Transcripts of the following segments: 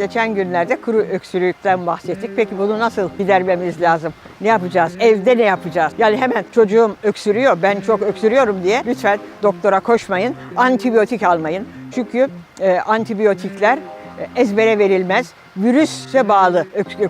Geçen günlerde kuru öksürükten bahsettik. Peki bunu nasıl gidermemiz lazım? Ne yapacağız? Evde ne yapacağız? Yani hemen çocuğum öksürüyor, ben çok öksürüyorum diye lütfen doktora koşmayın. Antibiyotik almayın. Çünkü e, antibiyotikler e, ezbere verilmez. Virüse bağlı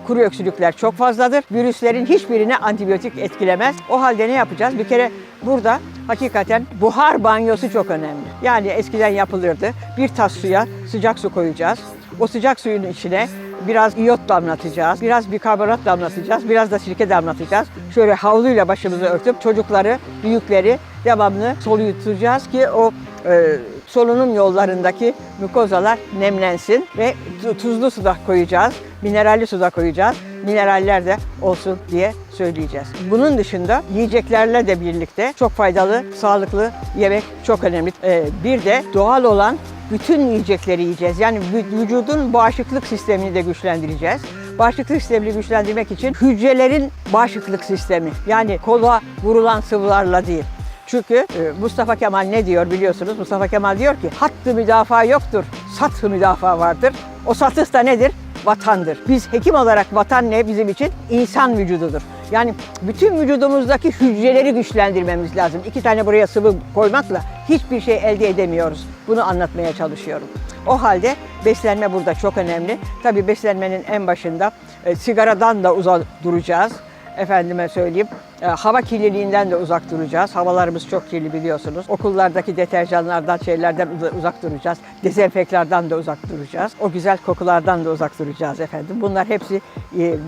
kuru öksürükler çok fazladır. Virüslerin hiçbirini antibiyotik etkilemez. O halde ne yapacağız? Bir kere burada hakikaten buhar banyosu çok önemli. Yani eskiden yapılırdı. Bir tas suya sıcak su koyacağız. O sıcak suyun içine biraz iyot damlatacağız, biraz bikarbonat damlatacağız, biraz da sirke damlatacağız. Şöyle havluyla başımızı örtüp çocukları, büyükleri devamlı soluyutacağız ki o e, solunum yollarındaki mukozalar nemlensin ve tu- tuzlu suda koyacağız, mineralli suda koyacağız. Mineraller de olsun diye söyleyeceğiz. Bunun dışında yiyeceklerle de birlikte çok faydalı, sağlıklı yemek çok önemli. Ee, bir de doğal olan bütün yiyecekleri yiyeceğiz. Yani vü- vücudun bağışıklık sistemini de güçlendireceğiz. Bağışıklık sistemini güçlendirmek için hücrelerin bağışıklık sistemi yani kola vurulan sıvılarla değil. Çünkü e, Mustafa Kemal ne diyor biliyorsunuz? Mustafa Kemal diyor ki hattı müdafaa yoktur, satı müdafaa vardır. O satıs da nedir? Vatandır. Biz hekim olarak vatan ne bizim için? İnsan vücududur. Yani bütün vücudumuzdaki hücreleri güçlendirmemiz lazım. İki tane buraya sıvı koymakla hiçbir şey elde edemiyoruz. Bunu anlatmaya çalışıyorum. O halde beslenme burada çok önemli. Tabii beslenmenin en başında e, sigaradan da uzak duracağız efendime söyleyeyim. e, hava kirliliğinden de uzak duracağız. Havalarımız çok kirli biliyorsunuz. Okullardaki deterjanlardan, şeylerden uza- uzak duracağız. Dezenfeklerden de uzak duracağız. O güzel kokulardan da uzak duracağız efendim. Bunlar hepsi e,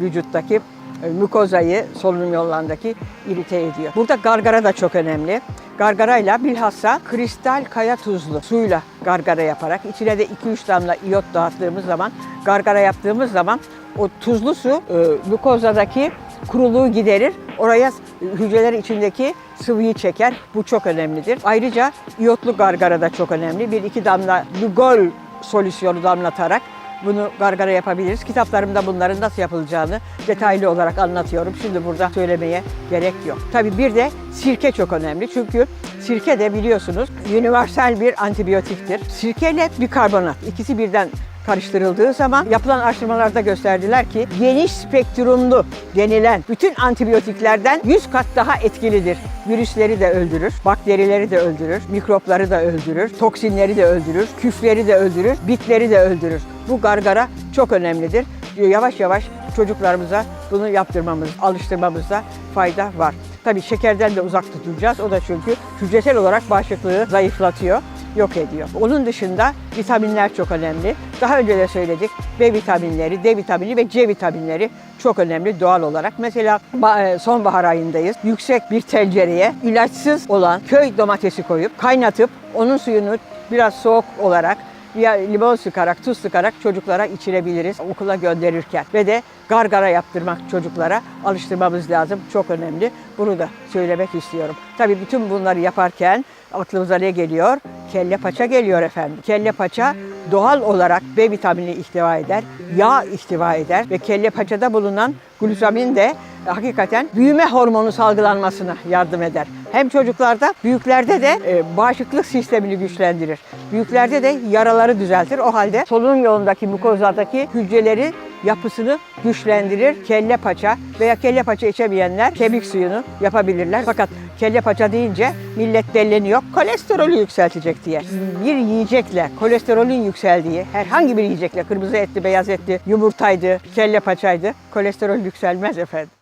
vücuttaki e, mukozayı, solunum yollarındaki irite ediyor. Burada gargara da çok önemli. Gargarayla bilhassa kristal kaya tuzlu suyla gargara yaparak içine de 2-3 damla iyot dağıttığımız zaman gargara yaptığımız zaman o tuzlu su e, mukozadaki kuruluğu giderir. Oraya hücreler içindeki sıvıyı çeker. Bu çok önemlidir. Ayrıca iyotlu gargara da çok önemli. Bir iki damla Lugol solüsyonu damlatarak bunu gargara yapabiliriz. Kitaplarımda bunların nasıl yapılacağını detaylı olarak anlatıyorum. Şimdi burada söylemeye gerek yok. Tabii bir de sirke çok önemli. Çünkü sirke de biliyorsunuz universal bir antibiyotiktir. Sirkeyle bikarbonat ikisi birden karıştırıldığı zaman yapılan araştırmalarda gösterdiler ki geniş spektrumlu denilen bütün antibiyotiklerden 100 kat daha etkilidir. Virüsleri de öldürür, bakterileri de öldürür, mikropları da öldürür, toksinleri de öldürür, küfleri de öldürür, bitleri de öldürür. Bu gargara çok önemlidir. Yavaş yavaş çocuklarımıza bunu yaptırmamız, alıştırmamızda fayda var. Tabii şekerden de uzak tutacağız. O da çünkü hücresel olarak bağışıklığı zayıflatıyor yok ediyor. Onun dışında vitaminler çok önemli. Daha önce de söyledik. B vitaminleri, D vitamini ve C vitaminleri çok önemli doğal olarak. Mesela e, sonbahar ayındayız. Yüksek bir tencereye ilaçsız olan köy domatesi koyup kaynatıp onun suyunu biraz soğuk olarak ya limon sıkarak, tuz sıkarak çocuklara içirebiliriz okula gönderirken. Ve de gargara yaptırmak çocuklara alıştırmamız lazım. Çok önemli. Bunu da söylemek istiyorum. Tabii bütün bunları yaparken aklımıza ne geliyor? Kelle paça geliyor efendim. Kelle paça doğal olarak B vitamini ihtiva eder, yağ ihtiva eder ve kelle paçada bulunan glutamin de hakikaten büyüme hormonu salgılanmasına yardım eder. Hem çocuklarda, büyüklerde de e, bağışıklık sistemini güçlendirir. Büyüklerde de yaraları düzeltir. O halde solunum yolundaki mukozadaki hücreleri yapısını güçlendirir. Kelle paça veya kelle paça içemeyenler kemik suyunu yapabilirler. Fakat kelle paça deyince millet delleniyor. Kolesterolü yükseltecek diye. Bir yiyecekle kolesterolün yükseldiği herhangi bir yiyecekle kırmızı etli, beyaz etli, yumurtaydı, kelle paçaydı kolesterol yükselmez efendim.